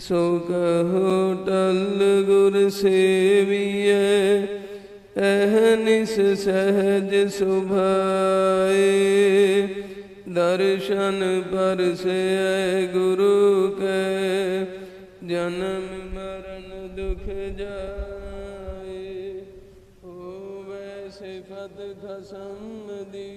ਸੋ ਕਹੋ ਟਲ ਗੁਰ ਸੇਵੀਐ ਅਹਨਿਸ ਸਹਜ ਸੁਭਾਏ। ਦਰਸ਼ਨ ਪਰਸੈ ਗੁਰੂ ਕੈ, ਜਨਮ ਮਰਨ ਦੁਖ ਜਾਏ। ਹੋਵੇ ਸਿਫਤ ਖਸਮ ਦੀ,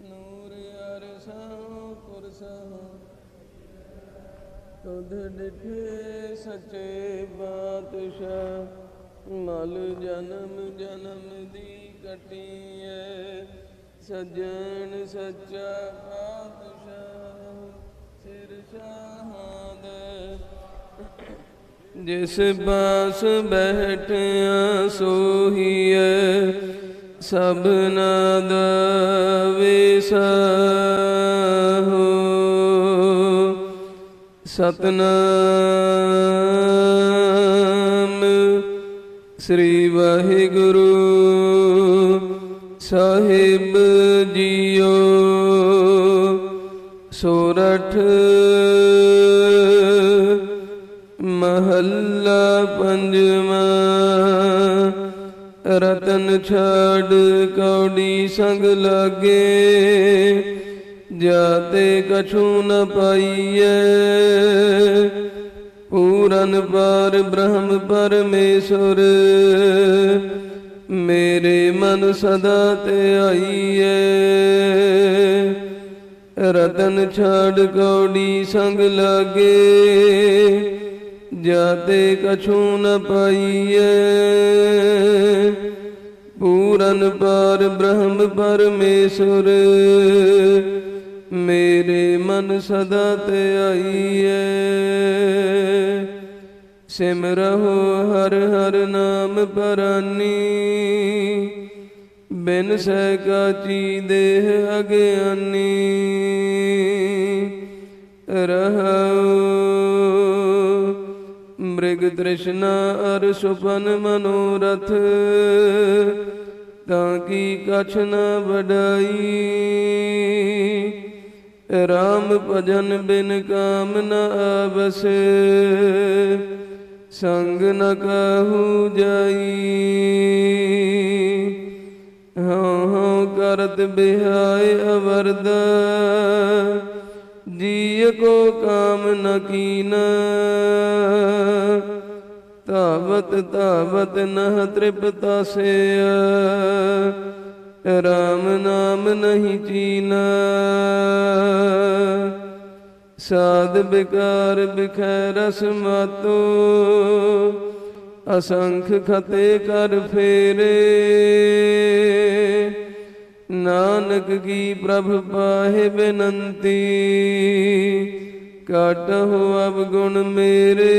ਨੂਰ ਅਰਸਾਂ ਪੁਰਸਾਂ ਤੁਧ ਡਿਠੇ ਸੱਚੇ ਬਾਦਸ਼ਾਹ, ਮਲ ਜਨਮ ਜਨਮ ਦੀ ਕਟੀਐ, ਸਜਣ ਸੱਚਾ ਬਾਦਸ਼ਾਹ ਸਿਰ ਸ਼ਾਹਾਂ ਜਿਸ ਬਾਸ ਬੈਠਿਆ ਸੋਹੀਐ ਸਭਨਾ ਦਾ ਵਿਸਾਹੋ ਸਤਨਾਮ। ਸ੍ਰੀ ਵਾਹਿਗੁਰੂ ਸਾਹਿਬ ਜੀਓ। ਸੋਰਠ ਮਹੱਲਾ ਪੰਜਵਾਂ। ਰਤਨ ਛਾੜ ਕੌੜੀ ਸੰਗ ਲਾਗੇ। ਜਾਤੇ ਕਛੂ ਨ ਪਾਈਐ। ਪੂਰਨ ਪਰ ਬ੍ਰਹਮ ਪਰਮੇਸ਼ਰ, ਮੇਰੇ ਮਨ ਸਦਾ ਤੇ ਆਈਐ। ਰਤਨ ਛਾੜ ਕੌੜੀ ਸੰਗ ਲਾਗੇ, ਜਾਤੇ ਕਛੂ ਨ ਪਾਈਐ। ਪੂਰਨ ਪਰ ਬ੍ਰਹਮ ਪਰਮੇਸ਼ਰ ਮੇਰੇ ਮਨ ਸਦਾ ਤੇ ਆਈਐ। ਸਿਮਰਹੁ ਹਰ ਹਰ ਨਾਮ ਪਰਾਨੀ। ਬਿਨ ਸਹਿ ਕਾਚੀ ਦੇਹ ਅਗਿਆਨੀ। ਰਹਉ ਮ੍ਰਿਗ ਤ੍ਰਿਸ਼ਨਾ ਅਰ ਸੁਪਨ ਮਨੋਰਥ, ਤਾਂ ਕੀ ਕਛ ਨ ਵਡਾਈ। RAM ਭਜਨ ਬਿਨ ਕਾਮ ਨ ਆਵਸ, ਸੰਗ ਨ ਕਹੂ ਜਾਈ। ਹਉ ਹਉ ਕਰਤ ਬਿਹਾਇ ਅਵਰਦ ਜੀਅ ਕੋ ਕਾਮ ਨ ਕੀਨਾ। ਤਾਵਤ ਤਾਵਤ ਨਹ ਤ੍ਰਿਪਤਾਸਿਆ ਰਾਮ ਨਾਮ ਨਹੀਂ ਜੀਨਾ ਸਾਧ ਬਿਕਾਰ ਬਿਖੈ ਰਸ ਮਾਤੋ। ਅਸੰਖ ਖਤੇ ਕਰ ਫੇਰੇ। ਨਾਨਕ ਕੀ ਪ੍ਰਭ ਪਾਹੇ ਬੇਨੰਤੀ। ਕਾਟਹੁ ਅਬ ਗੁਣ ਮੇਰੇ।